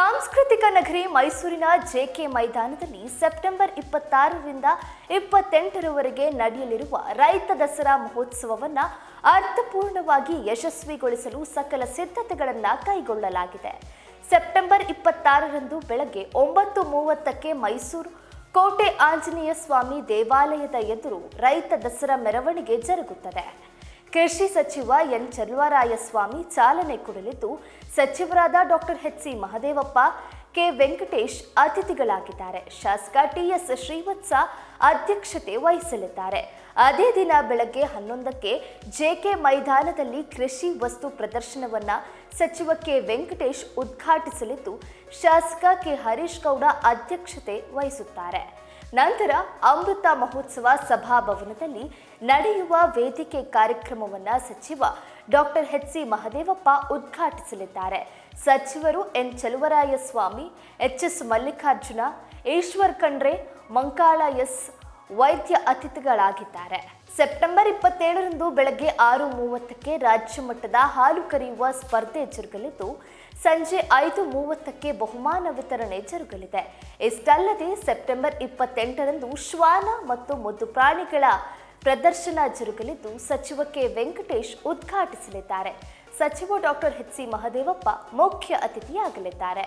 ಸಾಂಸ್ಕೃತಿಕ ನಗರಿ ಮೈಸೂರಿನ ಜೆಕೆ ಮೈದಾನದಲ್ಲಿ ಸೆಪ್ಟೆಂಬರ್ ಇಪ್ಪತ್ತಾರರಿಂದ ಇಪ್ಪತ್ತೆಂಟರವರೆಗೆ ನಡೆಯಲಿರುವ ರೈತ ದಸರಾ ಮಹೋತ್ಸವವನ್ನು ಅರ್ಥಪೂರ್ಣವಾಗಿ ಯಶಸ್ವಿಗೊಳಿಸಲು ಸಕಲ ಸಿದ್ಧತೆಗಳನ್ನು ಕೈಗೊಳ್ಳಲಾಗಿದೆ. ಸೆಪ್ಟೆಂಬರ್ ಇಪ್ಪತ್ತಾರರಂದು ಬೆಳಗ್ಗೆ ಒಂಬತ್ತು ಮೂವತ್ತಕ್ಕೆ ಮೈಸೂರು ಕೋಟೆ ಆಂಜನೇಯ ಸ್ವಾಮಿ ದೇವಾಲಯದ ಎದುರು ರೈತ ದಸರಾ ಮೆರವಣಿಗೆ ಜರುಗುತ್ತದೆ. ಕೃಷಿ ಸಚಿವ ಎನ್ ಚಲುವರಾಯಸ್ವಾಮಿ ಚಾಲನೆ ಕೊಡಲಿದ್ದು, ಸಚಿವರಾದ doctor H C Mahadevappa, K Venkatesh ಅತಿಥಿಗಳಾಗಿದ್ದಾರೆ. ಶಾಸಕ ಟಿಎಸ್ ಶ್ರೀವತ್ಸ ಅಧ್ಯಕ್ಷತೆ ವಹಿಸಲಿದ್ದಾರೆ. ಅದೇ ದಿನ ಬೆಳಗ್ಗೆ ಹನ್ನೊಂದಕ್ಕೆ ಜೆಕೆ ಮೈದಾನದಲ್ಲಿ ಕೃಷಿ ವಸ್ತು ಪ್ರದರ್ಶನವನ್ನ ಸಚಿವ ಕೆ ವೆಂಕಟೇಶ್ ಉದ್ಘಾಟಿಸಲಿದ್ದು, ಶಾಸಕ ಕೆ ಹರೀಶ್ ಗೌಡ ಅಧ್ಯಕ್ಷತೆ ವಹಿಸುತ್ತಾರೆ. ನಂತರ ಅಮೃತ ಮಹೋತ್ಸವ ಸಭಾಭವನದಲ್ಲಿ ನಡೆಯುವ ವೇದಿಕೆ ಕಾರ್ಯಕ್ರಮವನ್ನು ಸಚಿವ ಡಾಕ್ಟರ್ ಎಚ್ ಸಿ ಮಹದೇವಪ್ಪ ಉದ್ಘಾಟಿಸಲಿದ್ದಾರೆ. ಸಚಿವರು N Chaluvarayaswamy, H S Mallikarjuna, Eshwar Khandre, Mankala S Vaidya ಅತಿಥಿಗಳಾಗಿದ್ದಾರೆ. September ಇಪ್ಪತ್ತೇಳರಂದು ಬೆಳಗ್ಗೆ ಆರು ಮೂವತ್ತಕ್ಕೆ ರಾಜ್ಯ ಮಟ್ಟದ ಹಾಲು ಕರೆಯುವ ಸ್ಪರ್ಧೆ ಜರುಗಲಿದ್ದು, ಸಂಜೆ ಐದು ಮೂವತ್ತಕ್ಕೆ ಬಹುಮಾನ ವಿತರಣೆ ಜರುಗಲಿದೆ. ಇಷ್ಟಲ್ಲದೆ ಸೆಪ್ಟೆಂಬರ್ ಇಪ್ಪತ್ತೆಂಟರಂದು ಶ್ವಾನ ಮತ್ತು ಮದ್ದು ಪ್ರಾಣಿಗಳ ಪ್ರದರ್ಶನ ಜರುಗಲಿದ್ದು, ಸಚಿವ ಕೆ. ವೆಂಕಟೇಶ್ ಉದ್ಘಾಟಿಸಲಿದ್ದಾರೆ. ಸಚಿವ ಡಾಕ್ಟರ್ ಎಚ್ ಸಿ ಮಹದೇವಪ್ಪ ಮುಖ್ಯ ಅತಿಥಿಯಾಗಲಿದ್ದಾರೆ.